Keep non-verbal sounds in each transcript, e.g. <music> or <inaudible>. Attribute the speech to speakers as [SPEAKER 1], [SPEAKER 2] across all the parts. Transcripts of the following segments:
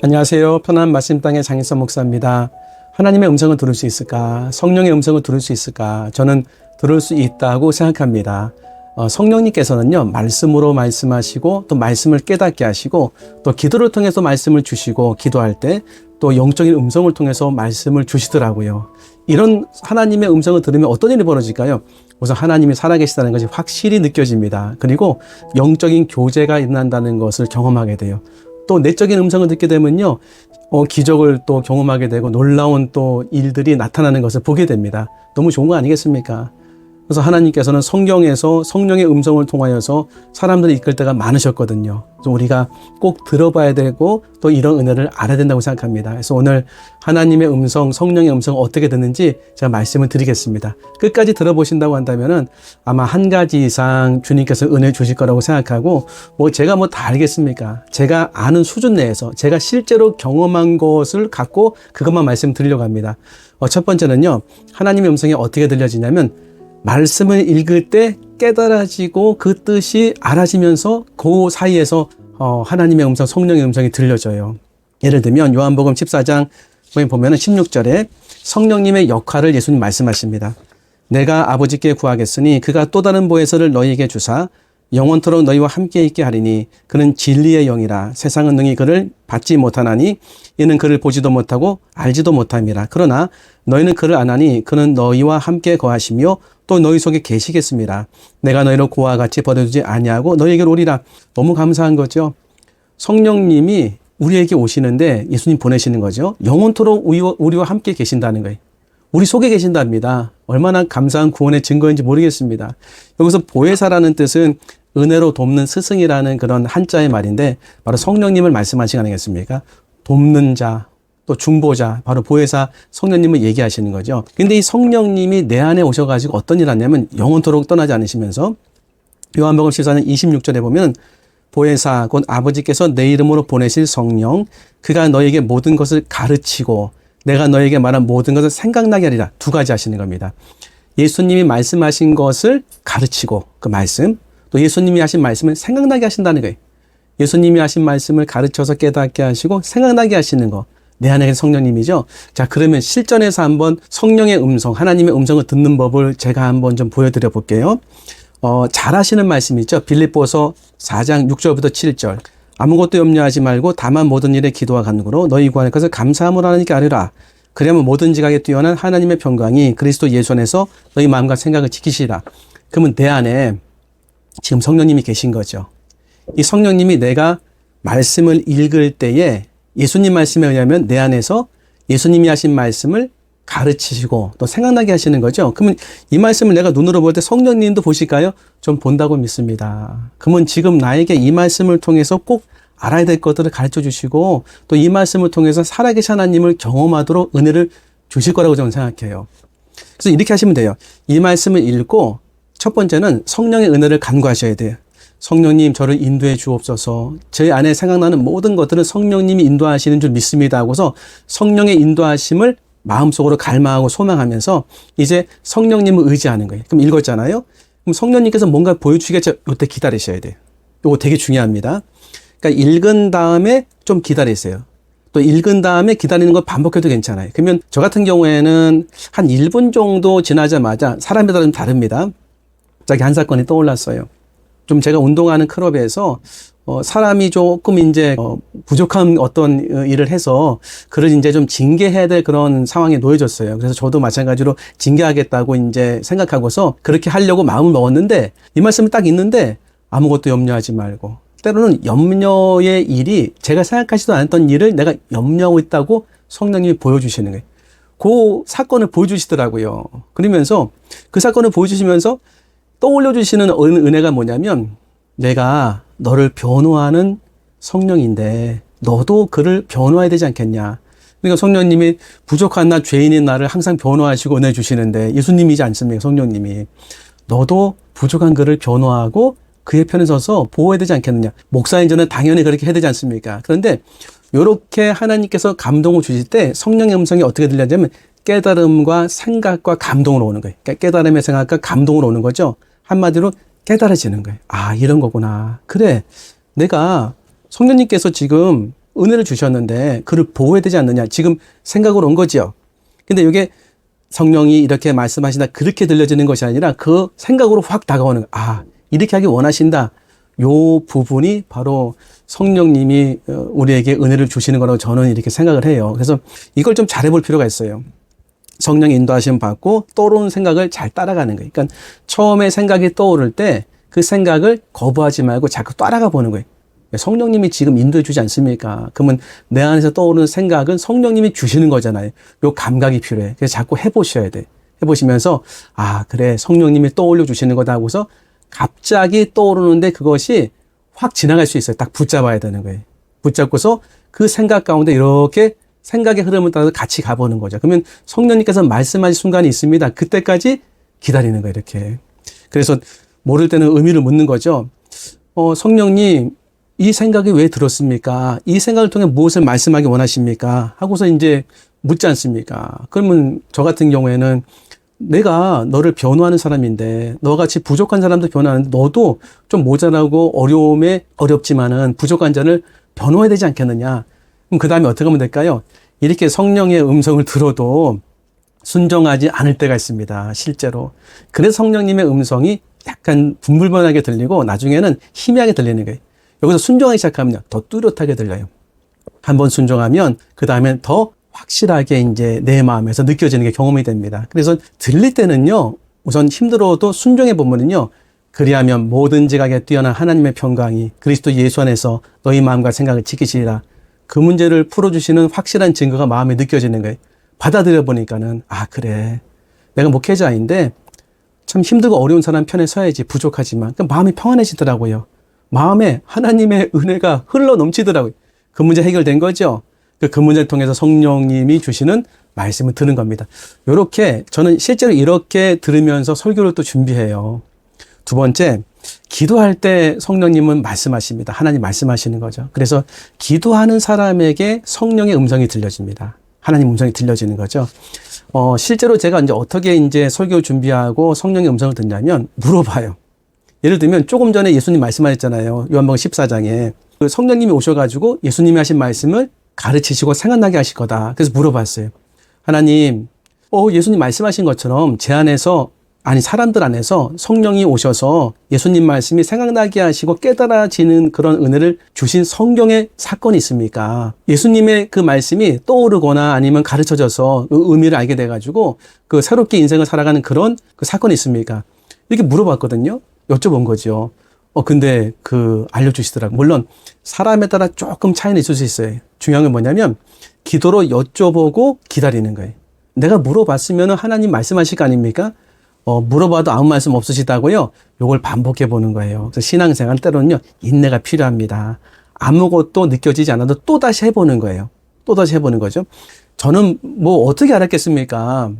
[SPEAKER 1] 안녕하세요. 편한 말씀 땅의 장인선 목사입니다. 하나님의 음성을 들을 수 있을까? 성령의 음성을 들을 수 있을까? 저는 들을 수 있다고 생각합니다. 어, 성령님께서는요, 말씀으로 말씀하시고, 또 말씀을 깨닫게 하시고, 또 기도를 통해서 말씀을 주시고, 기도할 때, 또 영적인 음성을 통해서 말씀을 주시더라고요. 이런 하나님의 음성을 들으면 어떤 일이 벌어질까요? 우선 하나님이 살아계시다는 것이 확실히 느껴집니다. 그리고 영적인 교제가 일어난다는 것을 경험하게 돼요. 또 내적인 음성을 듣게 되면요, 어, 기적을 또 경험하게 되고 놀라운 또 일들이 나타나는 것을 보게 됩니다. 너무 좋은 거 아니겠습니까? 그래서 하나님께서는 성경에서 성령의 음성을 통하여서 사람들을 이끌 때가 많으셨거든요. 그래서 우리가 꼭 들어봐야 되고 또 이런 은혜를 알아야 된다고 생각합니다. 그래서 오늘 하나님의 음성, 성령의 음성 어떻게 듣는지 제가 말씀을 드리겠습니다. 끝까지 들어보신다고 한다면은 아마 한 가지 이상 주님께서 은혜 주실 거라고 생각하고 뭐 제가 뭐 다 알겠습니까? 제가 아는 수준 내에서 제가 실제로 경험한 것을 갖고 그것만 말씀드리려고 합니다. 어, 첫 번째는요. 하나님의 음성이 어떻게 들려지냐면 말씀을 읽을 때 깨달아지고 그 뜻이 알아지면서 그 사이에서 어, 하나님의 음성, 성령의 음성이 들려져요. 예를 들면 요한복음 14장 보면은 16절에 성령님의 역할을 예수님 말씀하십니다. 내가 아버지께 구하겠으니 그가 또 다른 보혜사를 너희에게 주사 영원토록 너희와 함께 있게 하리니 그는 진리의 영이라 세상은 능히 그를 받지 못하나니 이는 그를 보지도 못하고 알지도 못함이라 그러나 너희는 그를 아나니 그는 너희와 함께 거하시며 또 너희 속에 계시겠습니다. 내가 너희를 고와 같이 버려두지 아니하고 너희에게로 오리라. 너무 감사한 거죠. 성령님이 우리에게 오시는데 예수님 보내시는 거죠. 영원토록 우리와 함께 계신다는 거예요. 우리 속에 계신답니다. 얼마나 감사한 구원의 증거인지 모르겠습니다. 여기서 보혜사라는 뜻은 은혜로 돕는 스승이라는 그런 한자의 말인데 바로 성령님을 말씀하시는 거 아니겠습니까? 돕는 자, 또 중보자, 바로 보혜사 성령님을 얘기하시는 거죠. 근데 이 성령님이 내 안에 오셔가지고 어떤 일을 하냐면 영원토록 떠나지 않으시면서 요한복음 14장 26절에 보면 보혜사 곧 아버지께서 내 이름으로 보내실 성령 그가 너에게 모든 것을 가르치고 내가 너에게 말한 모든 것을 생각나게 하리라 두 가지 하시는 겁니다. 예수님이 말씀하신 것을 가르치고 그 말씀 또 예수님이 하신 말씀을 생각나게 하신다는 거예요. 예수님이 하신 말씀을 가르쳐서 깨닫게 하시고 생각나게 하시는 거. 내 안에 성령님이죠. 자, 그러면 실전에서 한번 성령의 음성, 하나님의 음성을 듣는 법을 제가 한번 좀 보여드려 볼게요. 어, 잘 하시는 말씀이죠. 빌립보서 4장 6절부터 7절. 아무것도 염려하지 말고 다만 모든 일에 기도와 간구로 너희 구하는 것을 감사함으로 하나님께 아뢰라. 그러면 모든 지각에 뛰어난 하나님의 평강이 그리스도 예수 안에서 너희 마음과 생각을 지키시라. 그러면 내 안에 지금 성령님이 계신 거죠. 이 성령님이 내가 말씀을 읽을 때에 예수님 말씀에 의하면 내 안에서 예수님이 하신 말씀을 가르치시고 또 생각나게 하시는 거죠. 그러면 이 말씀을 내가 눈으로 볼 때 성령님도 보실까요? 좀 본다고 믿습니다. 그러면 지금 나에게 이 말씀을 통해서 꼭 알아야 될 것들을 가르쳐 주시고 또 이 말씀을 통해서 살아계신 하나님을 경험하도록 은혜를 주실 거라고 저는 생각해요. 그래서 이렇게 하시면 돼요. 이 말씀을 읽고 첫 번째는 성령의 은혜를 간구하셔야 돼요. 성령님 저를 인도해 주옵소서. 제 안에 생각나는 모든 것들은 성령님이 인도하시는 줄 믿습니다 하고서 성령의 인도하심을 마음속으로 갈망하고 소망하면서 이제 성령님을 의지하는 거예요. 그럼 읽었잖아요. 그럼 성령님께서 뭔가 보여주시겠죠. 이때 기다리셔야 돼요. 이거 되게 중요합니다. 그러니까 읽은 다음에 좀 기다리세요. 또 읽은 다음에 기다리는 걸 반복해도 괜찮아요. 그러면 저 같은 경우에는 한 1분 정도 지나자마자 사람마다 좀 다릅니다. 갑자기 한 사건이 떠올랐어요. 좀 제가 운동하는 클럽에서 어, 사람이 조금 이제 어, 부족한 어떤 일을 해서 그를 이제 좀 징계해야 될 그런 상황에 놓여졌어요. 그래서 저도 마찬가지로 징계하겠다고 이제 생각하고서 그렇게 하려고 마음을 먹었는데 이 말씀을 딱 있는데 아무것도 염려하지 말고 때로는 염려의 일이 제가 생각하지도 않았던 일을 내가 염려하고 있다고 성령님이 보여주시는 거예요. 그 사건을 보여주시더라고요. 그러면서 그 사건을 보여주시면서 떠올려 주시는 은혜가 뭐냐면 내가 너를 변호하는 성령인데 너도 그를 변호해야 되지 않겠냐. 그러니까 성령님이 부족한 나 죄인인 나를 항상 변호하시고 은혜 주시는데 예수님이지 않습니까? 성령님이. 너도 부족한 그를 변호하고 그의 편에 서서 보호해야 되지 않겠느냐. 목사인 저는 당연히 그렇게 해야 되지 않습니까? 그런데 이렇게 하나님께서 감동을 주실 때 성령의 음성이 어떻게 들려냐면 깨달음과 생각과 감동으로 오는 거예요. 그러니까 깨달음의 생각과 감동으로 오는 거죠. 한마디로 깨달아지는 거예요. 아, 이런 거구나. 그래. 내가 성령님께서 지금 은혜를 주셨는데 그를 보호해야 되지 않느냐. 지금 생각으로 온 거지요. 근데 이게 성령이 이렇게 말씀하신다. 그렇게 들려지는 것이 아니라 그 생각으로 확 다가오는 거. 아, 이렇게 하기 원하신다. 요 부분이 바로 성령님이 어, 우리에게 은혜를 주시는 거라고 저는 이렇게 생각을 해요. 그래서 이걸 좀 잘해볼 필요가 있어요. 성령 인도하심 받고 떠오르는 생각을 잘 따라가는 거예요. 그러니까 처음에 생각이 떠오를 때 그 생각을 거부하지 말고 자꾸 따라가 보는 거예요. 성령님이 지금 인도해 주지 않습니까? 그러면 내 안에서 떠오르는 생각은 성령님이 주시는 거잖아요. 요 감각이 필요해. 그래서 자꾸 해보셔야 돼. 해보시면서, 아, 그래. 성령님이 떠올려 주시는 거다 하고서 갑자기 떠오르는데 그것이 확 지나갈 수 있어요. 딱 붙잡아야 되는 거예요. 붙잡고서 그 생각 가운데 이렇게 생각의 흐름을 따라서 같이 가보는 거죠. 그러면 성령님께서 말씀하실 순간이 있습니다. 그때까지 기다리는 거예요. 이렇게. 그래서 모를 때는 의미를 묻는 거죠. 어, 성령님, 이 생각이 왜 들었습니까? 이 생각을 통해 무엇을 말씀하기 원하십니까? 하고서 이제 묻지 않습니까? 그러면 저 같은 경우에는 내가 너를 변호하는 사람인데 너같이 부족한 사람도 변호하는데 너도 좀 모자라고 어려움에 어렵지만은 부족한 자를 변호해야 되지 않겠느냐? 그럼 그 다음에 어떻게 하면 될까요? 이렇게 성령의 음성을 들어도 순종하지 않을 때가 있습니다. 실제로. 그래서 성령님의 음성이 약간 분불변하게 들리고 나중에는 희미하게 들리는 거예요. 여기서 순종하기 시작하면 더 뚜렷하게 들려요. 한번 순종하면 그 다음엔 더 확실하게 이제 내 마음에서 느껴지는 게 경험이 됩니다. 그래서 들릴 때는요, 우선 힘들어도 순종해 보면은요, 그리하면 뭐든지 가게 뛰어난 하나님의 평강이 그리스도 예수 안에서 너희 마음과 생각을 지키시리라. 그 문제를 풀어주시는 확실한 증거가 마음에 느껴지는 거예요. 받아들여 보니까는, 아, 그래. 내가 목회자인데 참 힘들고 어려운 사람 편에 서야지 부족하지만 그 마음이 평안해지더라고요. 마음에 하나님의 은혜가 흘러 넘치더라고요. 그 문제 해결된 거죠. 그, 그 문제를 통해서 성령님이 주시는 말씀을 들은 겁니다. 요렇게 저는 실제로 이렇게 들으면서 설교를 또 준비해요. 두 번째, 기도할 때 성령님은 말씀하십니다. 하나님 말씀하시는 거죠. 그래서 기도하는 사람에게 성령의 음성이 들려집니다. 하나님 음성이 들려지는 거죠. 어, 실제로 제가 이제 어떻게 이제 설교 준비하고 성령의 음성을 듣냐면 물어봐요. 예를 들면 조금 전에 예수님 말씀하셨잖아요. 요한복음 14장에 그 성령님이 오셔가지고 예수님이 하신 말씀을 가르치시고 생각나게 하실 거다. 그래서 물어봤어요. 하나님, 어, 예수님 말씀하신 것처럼 제 안에서 아니 사람들 안에서 성령이 오셔서 예수님 말씀이 생각나게 하시고 깨달아지는 그런 은혜를 주신 성경의 사건이 있습니까? 예수님의 그 말씀이 떠오르거나 아니면 가르쳐져서 그 의미를 알게 돼가지고 그 새롭게 인생을 살아가는 그런 그 사건이 있습니까? 이렇게 물어봤거든요. 여쭤본 거죠. 어, 근데 그 알려주시더라고요. 물론 사람에 따라 조금 차이는 있을 수 있어요. 중요한 건 뭐냐면 기도로 여쭤보고 기다리는 거예요. 내가 물어봤으면 하나님 말씀하실 거 아닙니까? 어, 물어봐도 아무 말씀 없으시다고요? 요걸 반복해 보는 거예요. 그래서 신앙생활 때로는요, 인내가 필요합니다. 아무것도 느껴지지 않아도 또 다시 해보는 거예요. 또 다시 해보는 거죠. 저는 뭐 어떻게 알았겠습니까?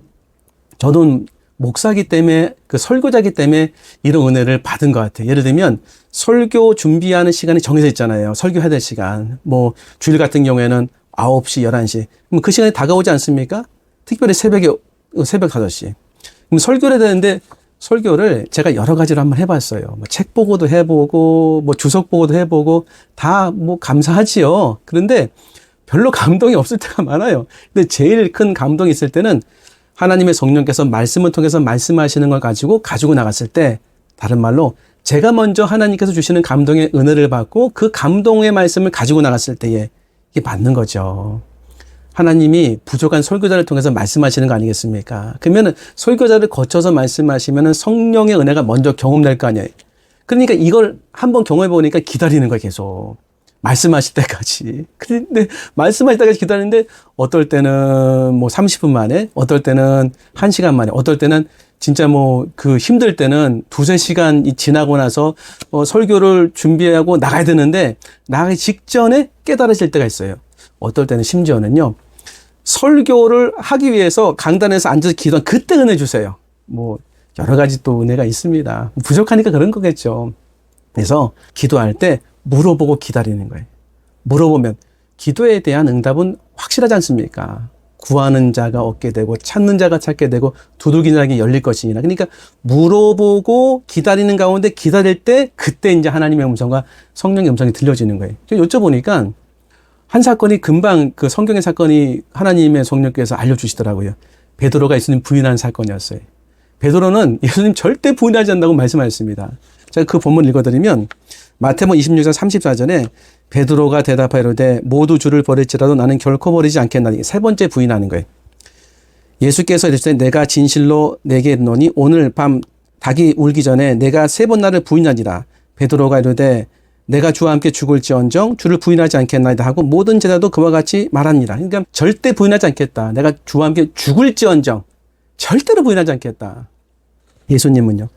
[SPEAKER 1] 저는 목사기 때문에 그 설교자기 때문에 이런 은혜를 받은 것 같아요. 예를 들면 설교 준비하는 시간이 정해져 있잖아요. 설교해야 될 시간. 뭐 주일 같은 경우에는 9시, 11시. 그럼 그 시간이 다가오지 않습니까? 특별히 새벽에 새벽 5시. 그럼 설교를 해야 되는데 설교를 제가 여러 가지로 한번 해봤어요. 뭐 책 보고도 해보고, 뭐 주석 보고도 해보고, 다 뭐 감사하지요. 그런데 별로 감동이 없을 때가 많아요. 근데 제일 큰 감동이 있을 때는 하나님의 성령께서 말씀을 통해서 말씀하시는 걸 가지고 가지고 나갔을 때, 다른 말로 제가 먼저 하나님께서 주시는 감동의 은혜를 받고 그 감동의 말씀을 가지고 나갔을 때에 이게 맞는 거죠. 하나님이 부족한 설교자를 통해서 말씀하시는 거 아니겠습니까? 그러면은 설교자를 거쳐서 말씀하시면은 성령의 은혜가 먼저 경험될 거 아니에요. 그러니까 이걸 한번 경험해 보니까 기다리는 거예요, 계속. 말씀하실 때까지. <laughs> 근데 말씀하실 때까지 기다리는데 어떨 때는 뭐 30분 만에, 어떨 때는 1시간 만에, 어떨 때는 진짜 뭐 그 힘들 때는 두세 시간 지나고 나서 어 설교를 준비하고 나가야 되는데 나가기 직전에 깨달아질 때가 있어요. 어떨 때는 심지어는요. 설교를 하기 위해서 강단에서 앉아서 기도한 그때 은혜 주세요. 뭐 여러 가지 또 은혜가 있습니다. 부족하니까 그런 거겠죠. 그래서 기도할 때 물어보고 기다리는 거예요. 물어보면 기도에 대한 응답은 확실하지 않습니까? 구하는 자가 얻게 되고 찾는 자가 찾게 되고 두들기는 자에게 열릴 것이니라. 그러니까 물어보고 기다리는 가운데 기다릴 때 그때 이제 하나님의 음성과 성령의 음성이 들려지는 거예요. 여쭤보니까 한 사건이 금방 그 성경의 사건이 하나님의 성령께서 알려주시더라고요. 베드로가 예수님 부인한 사건이었어요. 베드로는 <laughs> 예수님 절대 부인하지 않는다고 말씀하셨습니다. 제가 그 본문 읽어드리면 마태복 26장 34절에 베드로가 대답하이로되 모두 주를 버릴지라도 나는 결코 버리지 않겠나니 세 번째 부인하는 거예요. 예수께서 이르시되 내가 진실로 내게 이르노니 오늘 밤 닭이 울기 전에 내가 세 번 나를 부인하니라 베드로가 이르되 내가 주와 함께 죽을지언정 주를 부인하지 않겠나이다 하고 모든 제자도 그와 같이 말하니라. 그러니까 절대 부인하지 않겠다. 내가 주와 함께 죽을지언정 절대로 부인하지 않겠다. 예수님은요.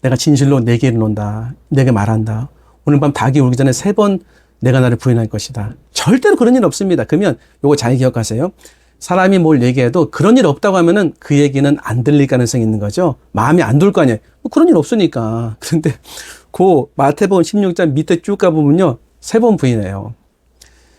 [SPEAKER 1] 내가 진실로 내게 이르논다. 내게 말한다. 오늘 밤 닭이 울기 전에 세 번 내가 나를 부인할 것이다. 절대로 그런 일 없습니다. 그러면 요거 잘 기억하세요. 사람이 뭘 얘기해도 그런 일 없다고 하면은 그 얘기는 안 들릴 가능성이 있는 거죠. 마음에 안들거 아니에요. 뭐 그런 일 없으니까. 그런데 그 마태복음 16장 밑에 쭉 가보면요. 세 번 부인해요.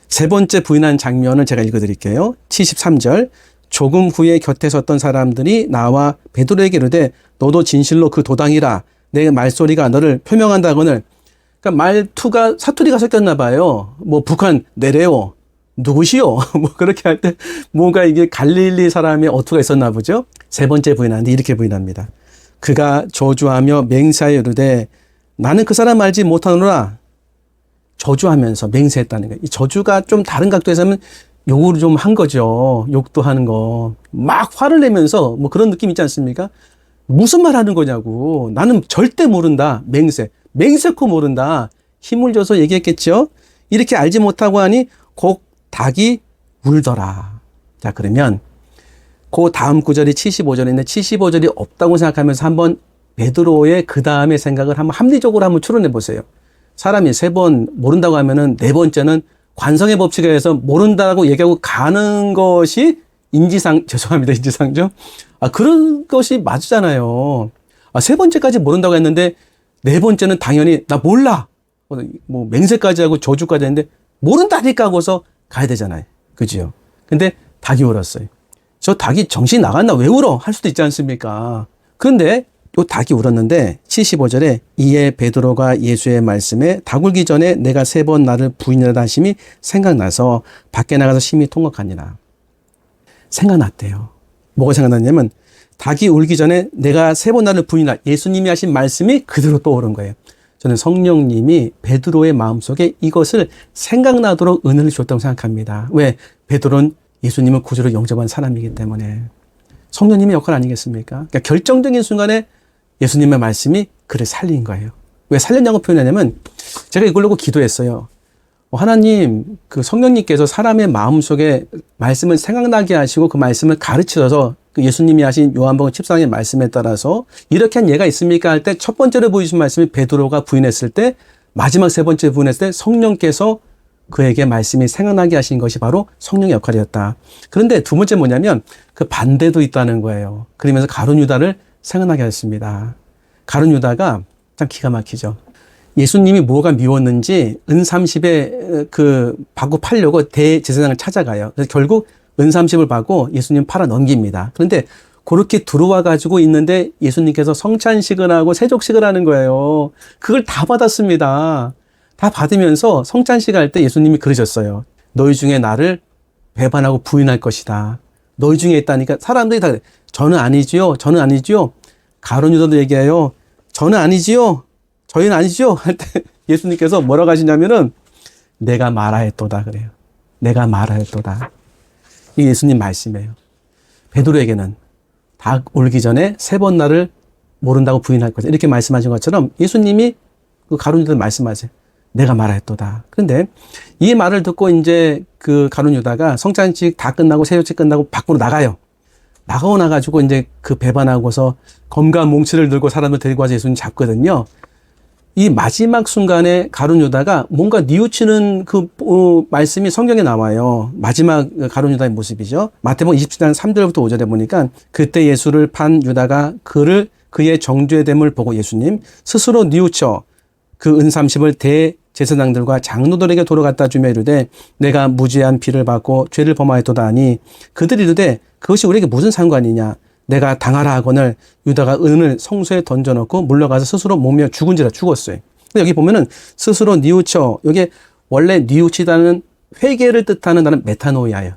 [SPEAKER 1] 세 번째 부인한 장면을 제가 읽어드릴게요. 73절. 조금 후에 곁에 섰던 사람들이 나와 베드로에게 이르되 너도 진실로 그 도당이라 내 말소리가 너를 표명한다거늘 그러니까 말투가 사투리가 섞였나 봐요. 뭐 북한 내래요. 누구시오? <laughs> 뭐 그렇게 할 때 뭔가 이게 갈릴리 사람의 어투가 있었나 보죠. 세 번째 부인하는데 이렇게 부인합니다. 그가 저주하며 맹세하여 이르되 나는 그 사람 알지 못하노라. 저주하면서 맹세했다는 거예요. 이 저주가 좀 다른 각도에서 하면 욕을 좀 한 거죠. 욕도 하는 거. 막 화를 내면서 뭐 그런 느낌 있지 않습니까? 무슨 말 하는 거냐고. 나는 절대 모른다. 맹세. 맹세코 모른다. 힘을 줘서 얘기했겠죠? 이렇게 알지 못하고 하니 곡 닭이 울더라. 자, 그러면 그 다음 구절이 75절인데 75절이 없다고 생각하면서 한번 베드로의 그 다음의 생각을 한번 합리적으로 한번 추론해 보세요. 사람이 세 번 모른다고 하면은 네 번째는 관성의 법칙에 의해서 모른다고 얘기하고 가는 것이 인지상, <laughs> 죄송합니다. 인지상죠? 아, 그런 것이 맞잖아요. 아, 세 번째까지 모른다고 했는데 네 번째는 당연히 나 몰라. 뭐 맹세까지 하고 저주까지 했는데 모른다니까 하고서 가야 되잖아요. 그지요? 근데 닭이 울었어요. 저 닭이 정신 나갔나 왜 울어? 할 수도 있지 않습니까? 그런데 요 닭이 울었는데 75절에 이에 베드로가 예수의 말씀에 닭 울기 전에 내가 세 번 나를 부인하다 하심이 생각나서 밖에 나가서 심히 통곡하니라. 생각났대요. 뭐가 생각났냐면 닭이 울기 전에 내가 세 번 나를 부인하 예수님이 하신 말씀이 그대로 떠오른 거예요. 저는 성령님이 베드로의 마음속에 이것을 생각나도록 은혜를 줬다고 생각합니다. 왜? 베드로는 예수님을 구주로 영접한 사람이기 때문에. 성령님의 역할 아니겠습니까? 그러니까 결정적인 순간에 예수님의 말씀이 그를 살린 거예요. 왜 살렸냐고 표현하냐면 제가 이걸로 기도했어요. 어, 하나님, 그 성령님께서 사람의 마음 속에 말씀을 생각나게 하시고 그 말씀을 가르치셔서 그 예수님이 하신 요한복음 14장의 말씀에 따라서 이렇게 한 예가 있습니까? 할 때 첫 번째로 보여주신 말씀이 베드로가 부인했을 때 마지막 세 번째 부인했을 때 성령께서 그에게 말씀이 생각나게 하신 것이 바로 성령의 역할이었다. 그런데 두 번째 뭐냐면 그 반대도 있다는 거예요. 그러면서 가룟 유다를 생각나게 하셨습니다. 가룟 유다가 참 기가 막히죠. 예수님이 뭐가 미웠는지 은 30에 그 받고 팔려고 대제사장을 찾아가요. 그래서 결국 은 30을 받고 예수님 팔아 넘깁니다. 그런데 그렇게 들어와 가지고 있는데 예수님께서 성찬식을 하고 세족식을 하는 거예요. 그걸 다 받았습니다. 다 받으면서 성찬식 할 때 예수님이 그러셨어요. 너희 중에 나를 배반하고 부인할 것이다. 너희 중에 있다니까 사람들이 다 그래. 저는 아니지요. 저는 아니지요. 가론 유다도 얘기해요. 저는 아니지요. 저희는 아니지요. 할 때 <laughs> 예수님께서 뭐라고 하시냐면은 내가 말하였도다 그래요. 내가 말하였도다. 이 예수님 말씀이에요. 베드로에게는 닭 올기 전에 세 번 나를 모른다고 부인할 거다. 이렇게 말씀하신 것처럼 예수님이 그 가룟 유다를 말씀하세요. 내가 말하였도다. 그런데 이 말을 듣고 이제 그 가룟 유다가 성찬식 다 끝나고 세조식 끝나고 밖으로 나가요. 나가고 나가지고 이제 그 배반하고서 검과 몽치를 들고 사람을 데리고 와서 예수님 잡거든요. 이 마지막 순간에 가룟 유다가 뭔가 뉘우치는 그 어, 말씀이 성경에 나와요. 마지막 가룟 유다의 모습이죠. 마태복음 27장 3절부터 5절에 보니까 그때 예수를 판 유다가 그를 그의 정죄됨을 보고 예수님 스스로 뉘우쳐 그 은삼십을 대 제사장들과 장로들에게 돌아갔다 주며 이르되 내가 무죄한 피를 받고 죄를 범하였도다 하니 그들이 이르되 그것이 우리에게 무슨 상관이냐 내가 당하라 하거늘 유다가 은을 성소에 던져놓고 물러가서 스스로 몸며 죽은지라 죽었어요. 근데 여기 보면은 스스로 뉘우쳐 여기 원래 뉘우치다는 회개를 뜻하는 단어는 메타노이아예요.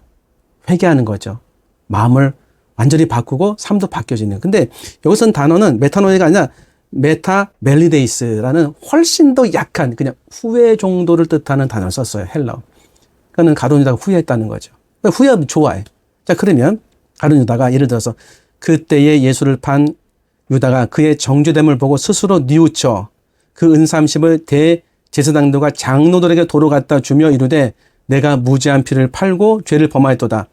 [SPEAKER 1] 회개하는 거죠. 마음을 완전히 바꾸고 삶도 바뀌어지는. 근데 여기서는 단어는 메타노이가 아니라 메타 멜리데이스라는 훨씬 더 약한 그냥 후회 정도를 뜻하는 단어를 썼어요. 헬라어. 그러니까는 가론 유다가 후회했다는 거죠. 그러니까 후회하면 좋아해. 자, 그러면 가론 유다가 예를 들어서 그때의 예수를 판 유다가 그의 정죄됨을 보고 스스로 뉘우쳐 그 은삼십을 대제사장들과 장로들에게 도로 갖다 주며 이르되 내가 무지한 피를 팔고 죄를 범하였도다.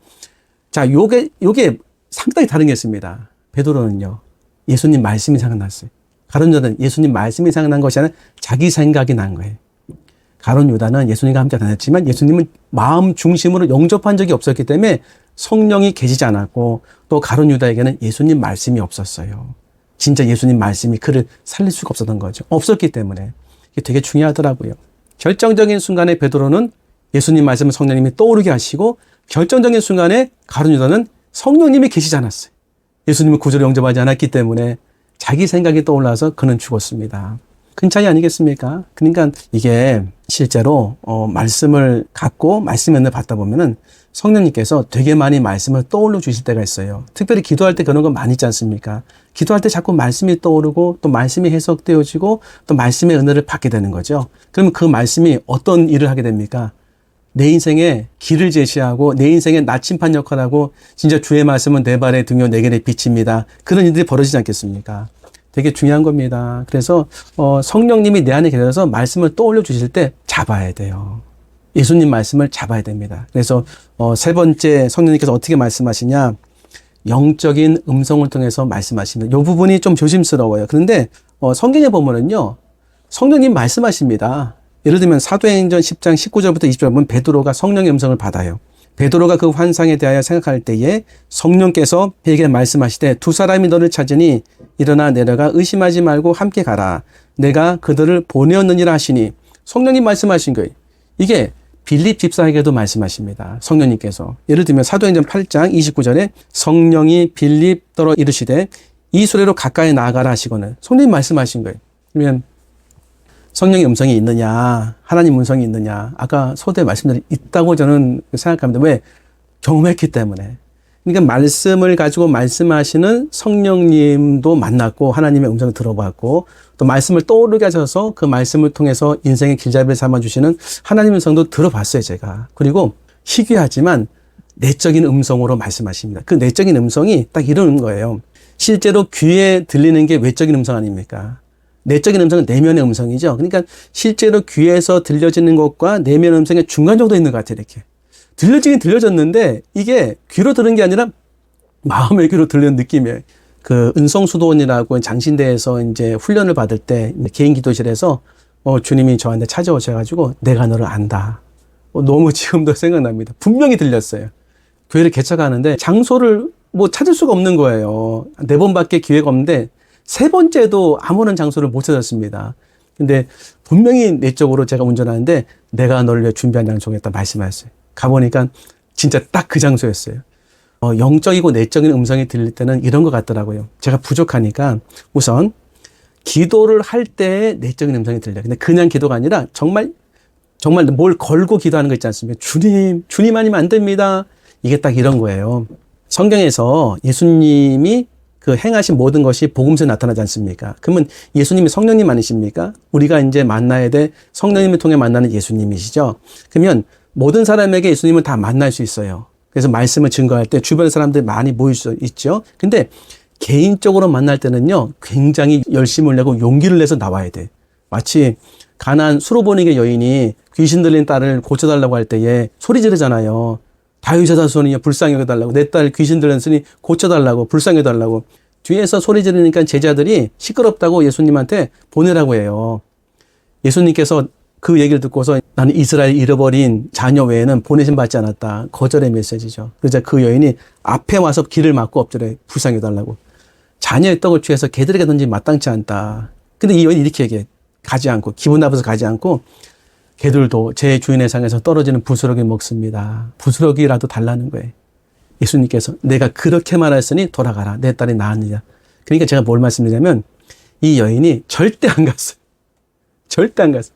[SPEAKER 1] 자, 요게 요게 상당히 다른 게 있습니다. 베드로는요. 예수님 말씀이 생각났어요. 가론 유다는 예수님 말씀이 생각난 것이 아니라 자기 생각이 난 거예요. 가론 유다는 예수님과 함께 다녔지만 예수님은 마음 중심으로 영접한 적이 없었기 때문에 성령이 계시지 않았고 또 가론 유다에게는 예수님 말씀이 없었어요. 진짜 예수님 말씀이 그를 살릴 수가 없었던 거죠. 없었기 때문에 이게 되게 중요하더라고요. 결정적인 순간에 베드로는 예수님 말씀을 성령님이 떠오르게 하시고 결정적인 순간에 가론 유다는 성령님이 계시지 않았어요. 예수님을 구조로 영접하지 않았기 때문에 자기 생각이 떠올라서 그는 죽었습니다. 큰 차이 아니겠습니까? 그러니까 이게 실제로 어, 말씀을 갖고 말씀 연을 받다 보면은 성령님께서 되게 많이 말씀을 떠올려 주실 때가 있어요. 특별히 기도할 때 그런 거 많이 있지 않습니까? 기도할 때 자꾸 말씀이 떠오르고 또 말씀이 해석되어지고 또 말씀의 은혜를 받게 되는 거죠. 그러면 그 말씀이 어떤 일을 하게 됩니까? 내 인생에 길을 제시하고 내 인생에 나침판 역할하고 진짜 주의 말씀은 내 발의 등요 내 길의 빛입니다. 그런 일들이 벌어지지 않겠습니까? 되게 중요한 겁니다. 그래서 어, 성령님이 내 안에 계셔서 말씀을 떠올려 주실 때 잡아야 돼요. 예수님 말씀을 잡아야 됩니다. 그래서 어, 세 번째 성령님께서 어떻게 말씀하시냐? 영적인 음성을 통해서 말씀하십니다. 이 부분이 좀 조심스러워요. 그런데 어, 성경에 보면은요, 성령님 말씀하십니다. 예를 들면 사도행전 10장 19절부터 20절 보면 베드로가 성령의 음성을 받아요. 베드로가 그 환상에 대하여 생각할 때에 성령께서 그에게 말씀하시되 두 사람이 너를 찾으니 일어나 내려가 의심하지 말고 함께 가라. 내가 그들을 보내었느니라 하시니 성령님 말씀하신 거예요. 이게 빌립 집사에게도 말씀하십니다. 성령님께서. 예를 들면 사도행전 8장 29절에 성령이 빌립더러 이르시되 이 소리로 가까이 나아가라 하시거늘 성령님 말씀하신 거예요. 그러면 성령의 음성이 있느냐, 하나님 음성이 있느냐. 아까 소대 말씀드린 있다고 저는 생각합니다. 왜? 경험했기 때문에. 그러니까 말씀을 가지고 말씀하시는 성령님도 만났고 하나님의 음성을 들어봤고 또 말씀을 떠오르게 하셔서 그 말씀을 통해서 인생의 길잡이를 삼아 주시는 하나님의 음성도 들어봤어요, 제가. 그리고 희귀하지만 내적인 음성으로 말씀하십니다. 그 내적인 음성이 딱 이런 거예요. 실제로 귀에 들리는 게 외적인 음성 아닙니까? 내적인 음성은 내면의 음성이죠. 그러니까 실제로 귀에서 들려지는 것과 내면 음성의 중간 정도 있는 것 같아요, 이렇게. 들려지긴 들려졌는데 이게 귀로 들은 게 아니라 마음의 귀로 들리는 느낌이에요. 그 은성수도원이라고 장신대에서 이제 훈련을 받을 때 개인 기도실에서 어, 주님이 저한테 찾아오셔가지고 내가 너를 안다. 어, 너무 지금도 생각납니다. 분명히 들렸어요. 교회를 개척하는데 장소를 뭐 찾을 수가 없는 거예요. 네 번밖에 기회가 없는데 세 번째도 아무런 장소를 못 찾았습니다. 근데 분명히 내적으로 제가 운전하는데 내가 너를 위해 준비한 장소겠다 말씀하셨어요. 가보니까 진짜 딱 그 장소였어요. 어, 영적이고 내적인 음성이 들릴 때는 이런 것 같더라고요. 제가 부족하니까 우선 기도를 할 때 내적인 음성이 들려요. 근데 그냥 기도가 아니라 정말 정말 뭘 걸고 기도하는 거 있지 않습니까? 주님, 주님 아니면 안 됩니다. 이게 딱 이런 거예요. 성경에서 예수님이 그 행하신 모든 것이 복음서에 나타나지 않습니까? 그러면 예수님이 성령님 아니십니까? 우리가 이제 만나야 돼 성령님을 통해 만나는 예수님이시죠? 그러면 모든 사람에게 예수님은 다 만날 수 있어요. 그래서 말씀을 증거할 때 주변 사람들이 많이 모일 수 있죠. 근데 개인적으로 만날 때는요, 굉장히 열심을 내고 용기를 내서 나와야 돼. 마치 가난 수로보니게 여인이 귀신 들린 딸을 고쳐달라고 할 때에 소리 지르잖아요. 자손이 불쌍히 여겨달라고 내 딸 귀신 들렸으니 고쳐달라고 불쌍히 여겨달라고 뒤에서 소리 지르니까 제자들이 시끄럽다고 예수님한테 보내라고 해요. 예수님께서 그 얘기를 듣고서 나는 이스라엘 잃어버린 자녀 외에는 보내심 받지 않았다. 거절의 메시지죠. 그러자 그 여인이 앞에 와서 길을 막고 엎드려 불쌍히 해달라고. 자녀의 떡을 취해서 개들에게 던지 마땅치 않다. 근데 이 여인이 이렇게 얘기해. 가지 않고, 기분 나빠서 가지 않고, 개들도 제 주인의 상에서 떨어지는 부스러기 먹습니다. 부스러기라도 달라는 거예요. 예수님께서 내가 그렇게 말했으니 돌아가라. 내 딸이 나았느냐. 그러니까 제가 뭘 말씀드리냐면 이 여인이 절대 안 갔어요. 절대 안 갔어요.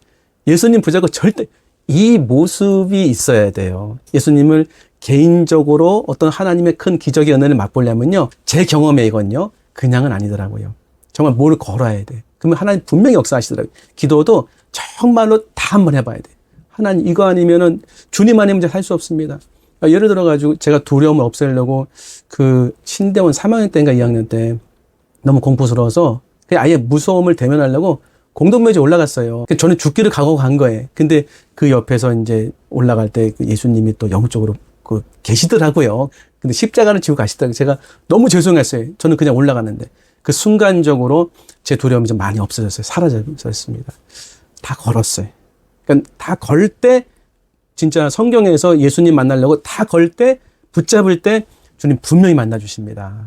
[SPEAKER 1] 예수님 부자고 절대 이 모습이 있어야 돼요. 예수님을 개인적으로 어떤 하나님의 큰 기적의 은혜를 맛보려면요. 제 경험에 이건요. 그냥은 아니더라고요. 정말 뭘 걸어야 돼. 그러면 하나님 분명히 역사하시더라고요. 기도도 정말로 다 한번 해봐야 돼. 하나님 이거 아니면은 주님 아니면 살수 없습니다. 그러니까 예를 들어가지고 제가 두려움을 없애려고 그 신대원 3학년 때인가 2학년 때 너무 공포스러워서 그냥 아예 무서움을 대면하려고 공동묘지 올라갔어요. 그 저는 죽기를 각오하고 간 거예요. 근데 그 옆에서 이제 올라갈 때그 예수님이 또 영적으로 그 계시더라고요. 근데 십자가를 지고 가시더라고요. 제가 너무 죄송했어요. 저는 그냥 올라갔는데 그 순간적으로 제 두려움이 좀 많이 없어졌어요. 사라졌습니다. 다 걸었어요. 그러니까 다 걸 때 진짜 성경에서 예수님 만나려고 다 걸 때 붙잡을 때 주님 분명히 만나 주십니다.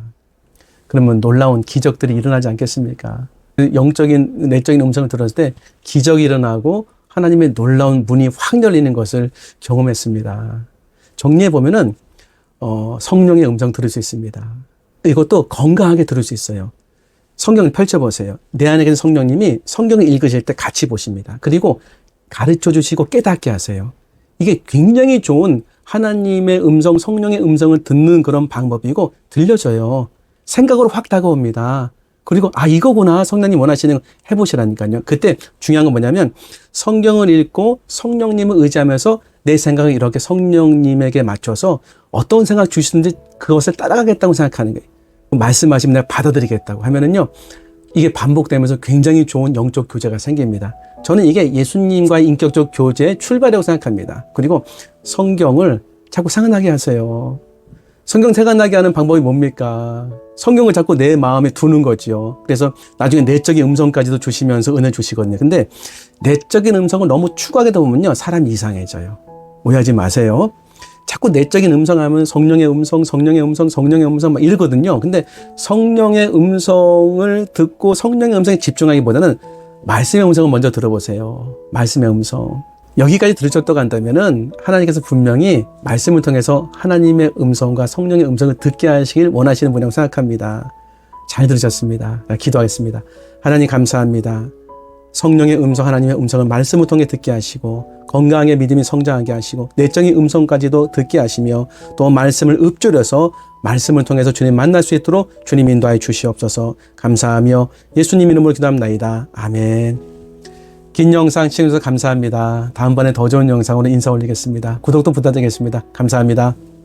[SPEAKER 1] 그러면 놀라운 기적들이 일어나지 않겠습니까? 그 영적인 내적인 음성을 들었을 때 기적이 일어나고 하나님의 놀라운 문이 확 열리는 것을 경험했습니다. 정리해 보면은 어, 성령의 음성 들을 수 있습니다. 이것도 건강하게 들을 수 있어요. 성경을 펼쳐보세요. 내 안에 계신 성령님이 성경을 읽으실 때 같이 보십니다. 그리고 가르쳐 주시고 깨닫게 하세요. 이게 굉장히 좋은 하나님의 음성, 성령의 음성을 듣는 그런 방법이고 들려져요. 생각으로 확 다가옵니다. 그리고 아 이거구나 성령님 원하시는 거 해보시라니까요. 그때 중요한 건 뭐냐면 성경을 읽고 성령님을 의지하면서 내 생각을 이렇게 성령님에게 맞춰서 어떤 생각 주시는지 그것을 따라가겠다고 생각하는 거예요. 말씀하시면 내가 받아들이겠다고 하면은요. 이게 반복되면서 굉장히 좋은 영적 교제가 생깁니다. 저는 이게 예수님과의 인격적 교제의 출발이라고 생각합니다. 그리고 성경을 자꾸 생각나게 하세요. 성경 생각나게 하는 방법이 뭡니까? 성경을 자꾸 내 마음에 두는 거지요. 그래서 나중에 내적인 음성까지도 주시면서 은혜 주시거든요. 근데 내적인 음성을 너무 추구하게 보면요. 사람이 이상해져요. 오해하지 마세요. 자꾸 내적인 음성 하면 성령의 음성, 성령의 음성, 성령의 음성 막 이러거든요. 근데 성령의 음성을 듣고 성령의 음성에 집중하기보다는 말씀의 음성을 먼저 들어보세요. 말씀의 음성. 여기까지 들으셨다고 한다면은 하나님께서 분명히 말씀을 통해서 하나님의 음성과 성령의 음성을 듣게 하시길 원하시는 분이라고 생각합니다. 잘 들으셨습니다. 기도하겠습니다. 하나님 감사합니다. 성령의 음성, 하나님의 음성을 말씀을 통해 듣게 하시고 건강하게 믿음이 성장하게 하시고 내적인 음성까지도 듣게 하시며 또 말씀을 읊조려서 말씀을 통해서 주님 만날 수 있도록 주님 인도하여 주시옵소서 감사하며 예수님 이름으로 기도합나이다. 아멘. 긴 영상 시청해주셔서 감사합니다. 다음번에 더 좋은 영상으로 인사 올리겠습니다. 구독도 부탁드리겠습니다. 감사합니다.